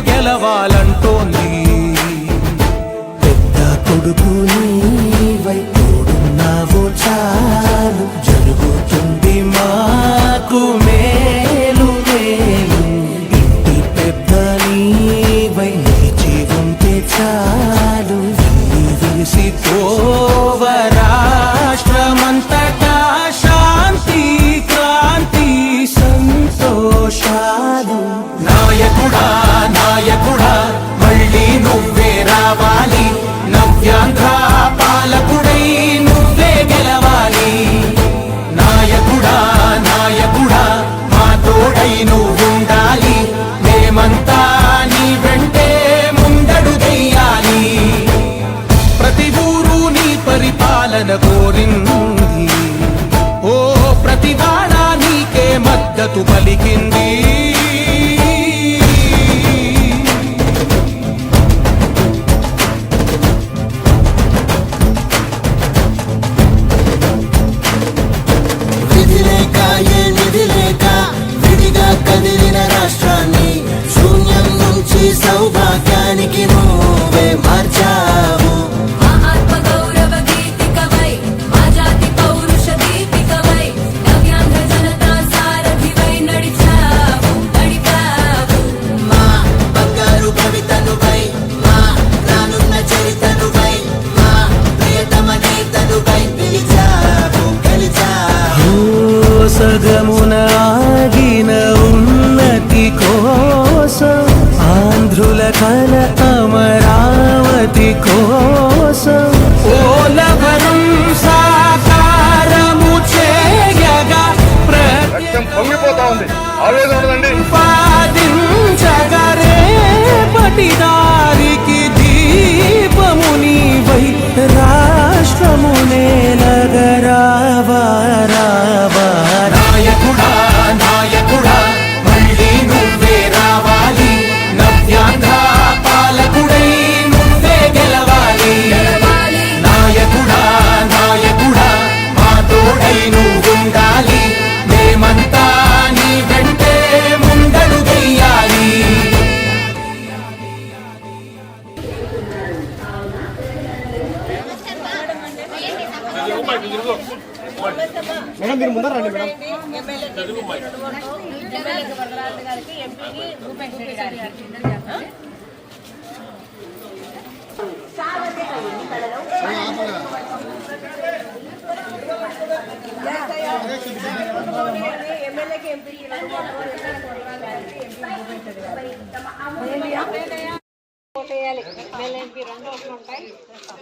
గెలవాలంటోంది. పెద్ద కొడుకు ఓటేయాలి ఎమ్మెల్యేకి రెండు ఓట్లు ఉంటాయి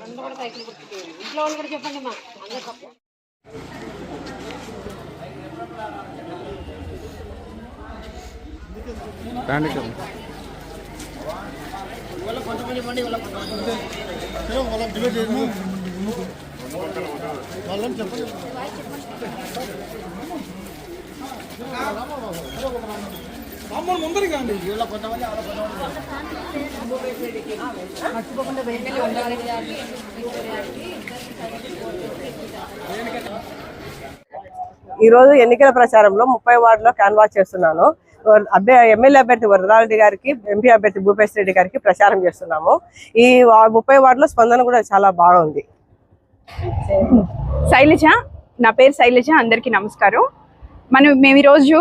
రెండు కూడా సైకిల్ గుర్తుకు ఇంట్లో వాళ్ళు కూడా చెప్పండి మా. అందరూ తప్ప ఈ రోజు ఎన్నికల ప్రచారంలో ముప్పై వార్డులో క్యాన్వాస్ చేస్తున్నాను. ఎమ్మెల్యే అభ్యర్థి వరదారెడ్డి గారికి ఎంపీ అభ్యర్థి భూపేశ్ రెడ్డి గారికి ప్రచారం చేస్తున్నాము. ఈ ముప్పై వార్డులో స్పందన కూడా చాలా బాగుంది. శైలజ నా పేరు శైలజ అందరికీ నమస్కారం. మనం మేము ఈరోజు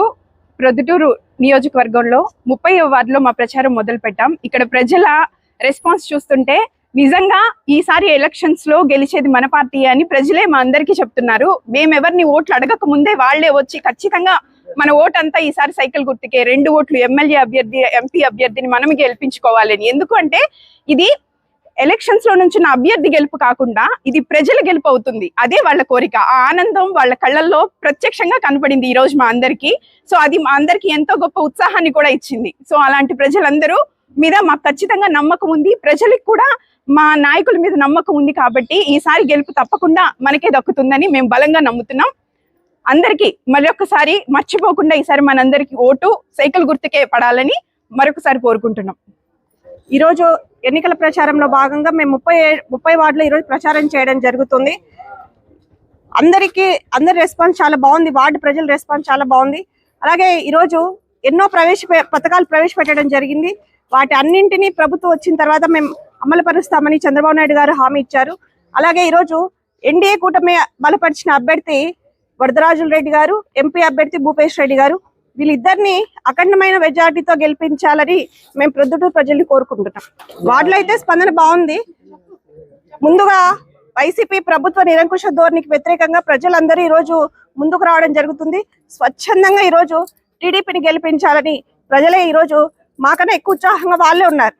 ప్రొద్దుటూరు నియోజకవర్గంలో ముప్పై వార్డులో మా ప్రచారం మొదలు పెట్టాం ఇక్కడ ప్రజల రెస్పాన్స్ చూస్తుంటే నిజంగా ఈసారి ఎలక్షన్స్లో గెలిచేది మన పార్టీ అని ప్రజలే మా అందరికీ చెప్తున్నారు. మేము ఎవరిని ఓట్లు అడగక ముందే వాళ్ళే వచ్చి ఖచ్చితంగా మన ఓటంతా ఈసారి సైకిల్ గుర్తుకే. రెండు ఓట్లు ఎమ్మెల్యే అభ్యర్థి ఎంపీ అభ్యర్థిని మనం గెలిపించుకోవాలని. ఎందుకంటే ఇది ఎలక్షన్స్లో నుంచి అభ్యర్థి గెలుపు కాకుండా ఇది ప్రజల గెలుపు అవుతుంది. అదే వాళ్ళ కోరిక. ఆ ఆనందం వాళ్ళ కళ్ళల్లో ప్రత్యక్షంగా కనపడింది ఈ రోజు మా అందరికి. సో అది మా అందరికి ఎంతో గొప్ప ఉత్సాహాన్ని కూడా ఇచ్చింది. సో అలాంటి ప్రజలందరూ మీద మాకు ఖచ్చితంగా నమ్మకం ఉంది. ప్రజలకు కూడా మా నాయకుల మీద నమ్మకం ఉంది కాబట్టి ఈసారి గెలుపు తప్పకుండా మనకే దక్కుతుందని మేము బలంగా నమ్ముతున్నాం. అందరికీ మరొకసారి మర్చిపోకుండా ఈసారి మనందరికీ ఓటు సైకిల్ గుర్తుకే పడాలని మరొకసారి కోరుకుంటున్నాం. ఈరోజు ఎన్నికల ప్రచారంలో భాగంగా మేము ముప్పై ముప్పై వార్డులో ఈరోజు ప్రచారం చేయడం జరుగుతుంది. అందరికీ అందరి రెస్పాన్స్ చాలా బాగుంది. వార్డు ప్రజల రెస్పాన్స్ చాలా బాగుంది. అలాగే ఈరోజు ఎన్నో ప్రవేశ పథకాలు ప్రవేశపెట్టడం జరిగింది. వాటి అన్నింటినీ ప్రభుత్వం వచ్చిన తర్వాత మేము అమలు పరుస్తామని చంద్రబాబు నాయుడు గారు హామీ ఇచ్చారు. అలాగే ఈరోజు ఎన్డీఏ కూటమి బలపరిచిన అభ్యర్థి వరదరాజుల రెడ్డి గారు ఎంపీ అభ్యర్థి భూపేష్ రెడ్డి గారు వీళ్ళిద్దరిని అఖండమైన మెజార్టీతో గెలిపించాలని మేము ప్రొద్దుటూరు ప్రజల్ని కోరుకుంటున్నాం. వార్డులో అయితే స్పందన బాగుంది. ముందుగా వైసీపీ ప్రభుత్వ నిరంకుశ ధోరణికి వ్యతిరేకంగా ప్రజలందరూ ఈ రోజు ముందుకు రావడం జరుగుతుంది. స్వచ్ఛందంగా ఈ రోజు టీడీపీని గెలిపించాలని ప్రజలే ఈ రోజు మాకన్నా ఎక్కువ ఉత్సాహంగా వాళ్ళే ఉన్నారు.